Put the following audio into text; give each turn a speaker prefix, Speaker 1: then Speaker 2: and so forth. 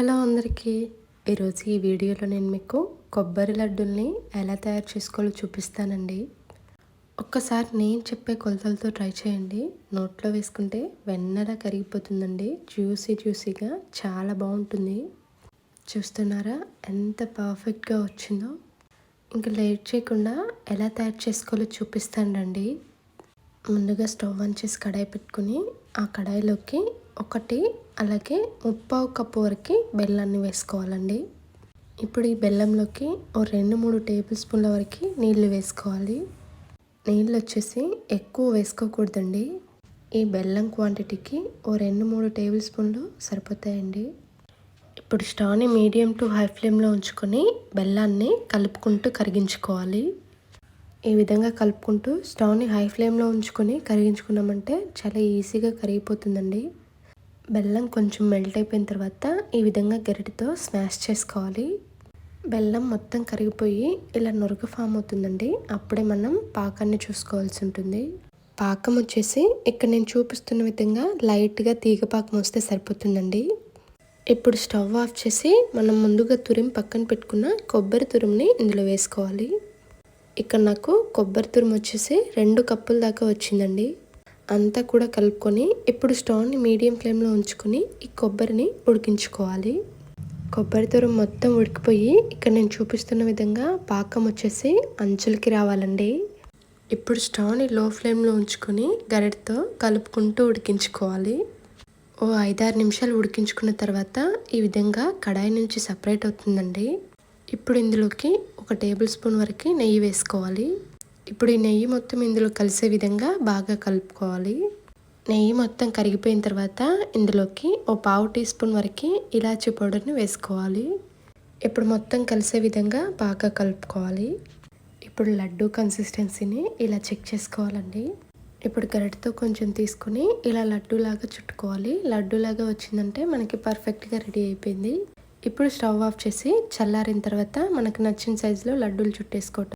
Speaker 1: Hello అందరికీ. ఈరోజు ఈ వీడియోలో నేను మీకు కొబ్బరి లడ్డుల్ని ఎలా తయారు చేసుకోవాలో చూపిస్తానండి. ఒక్కసారి నేను చెప్పే కొలతలతో ట్రై చేయండి. నోట్లో వేసుకుంటే వెన్నలా కరిగిపోతుందండి. జ్యూసీ జ్యూసీగా చాలా బాగుంటుంది. చూస్తున్నారా ఎంత పర్ఫెక్ట్గా వచ్చిందో. ఇంకా లేట్ చేయకుండా ఎలా తయారు చేసుకోవాలో చూపిస్తానండి ముందుగా స్టవ్ ఆన్ చేసి కడాయి పెట్టుకుని ఆ కడాయిలోకి ఒకటి అలాగే ముప్పావు కప్పు వరకు బెల్లాన్ని వేసుకోవాలండి. ఇప్పుడు ఈ బెల్లంలోకి ఓ రెండు మూడు టేబుల్ స్పూన్ల వరకు నీళ్ళు వేసుకోవాలి. నీళ్ళు వచ్చేసి ఎక్కువ వేసుకోకూడదండి. ఈ బెల్లం క్వాంటిటీకి ఓ రెండు మూడు టేబుల్ స్పూన్లు సరిపోతాయండి. ఇప్పుడు స్టవ్ని మీడియం టు హై ఫ్లేమ్లో ఉంచుకొని బెల్లాన్ని కలుపుకుంటూ కరిగించుకోవాలి. ఈ విధంగా కలుపుకుంటూ స్టవ్ని హై ఫ్లేమ్లో ఉంచుకొని కరిగించుకున్నామంటే చాలా ఈజీగా కరిగిపోతుందండి. బెల్లం కొంచెం మెల్ట్ అయిపోయిన తర్వాత ఈ విధంగా గరిటతో స్మాష్ చేసుకోవాలి. బెల్లం మొత్తం కరిగిపోయి ఇలా నురుగు ఫామ్ అవుతుందండి. అప్పుడే మనం పాకాన్ని చూసుకోవాల్సి ఉంటుంది. పాకం వచ్చేసి ఇక్కడ నేను చూపిస్తున్న విధంగా లైట్గా తీగ పాకం వస్తే సరిపోతుందండి. ఇప్పుడు స్టవ్ ఆఫ్ చేసి మనం ముందుగా తురిం పక్కన పెట్టుకున్న కొబ్బరి తురుముని ఇందులో వేసుకోవాలి. ఇక్కడ నాకు కొబ్బరి తురుము వచ్చేసి రెండు కప్పుల దాకా వచ్చిందండి. అంతా కూడా కలుపుకొని ఇప్పుడు స్టవ్ని మీడియం ఫ్లేమ్లో ఉంచుకొని ఈ కొబ్బరిని ఉడికించుకోవాలి. కొబ్బరి దూరం మొత్తం ఉడికిపోయి ఇక్కడ నేను చూపిస్తున్న విధంగా పాకం వచ్చేసి అంచులకి రావాలండి. ఇప్పుడు స్టవ్ని లో ఫ్లేమ్లో ఉంచుకొని గరిటతో కలుపుకుంటూ ఉడికించుకోవాలి. ఓ ఐదారు నిమిషాలు ఉడికించుకున్న తర్వాత ఈ విధంగా కడాయి నుంచి సపరేట్ అవుతుందండి. ఇప్పుడు ఇందులోకి ఒక టేబుల్ స్పూన్ వరకు నెయ్యి వేసుకోవాలి. ఇప్పుడు ఈ నెయ్యి మొత్తం ఇందులో కలిసే విధంగా బాగా కలుపుకోవాలి. నెయ్యి మొత్తం కరిగిపోయిన తర్వాత ఇందులోకి ఓ పావు టీ స్పూన్ వరకు ఇలాచీ పౌడర్ని వేసుకోవాలి. ఇప్పుడు మొత్తం కలిసే విధంగా బాగా కలుపుకోవాలి. ఇప్పుడు లడ్డు కన్సిస్టెన్సీని ఇలా చెక్ చేసుకోవాలండి. ఇప్పుడు గరిటతో కొంచెం తీసుకుని ఇలా లడ్డూలాగా చుట్టుకోవాలి. లడ్డూలాగా వచ్చిందంటే మనకి పర్ఫెక్ట్గా రెడీ అయిపోయింది. ఇప్పుడు స్టవ్ ఆఫ్ చేసి చల్లారిన తర్వాత మనకు నచ్చిన సైజులో లడ్డూలు చుట్టేసుకోవటం.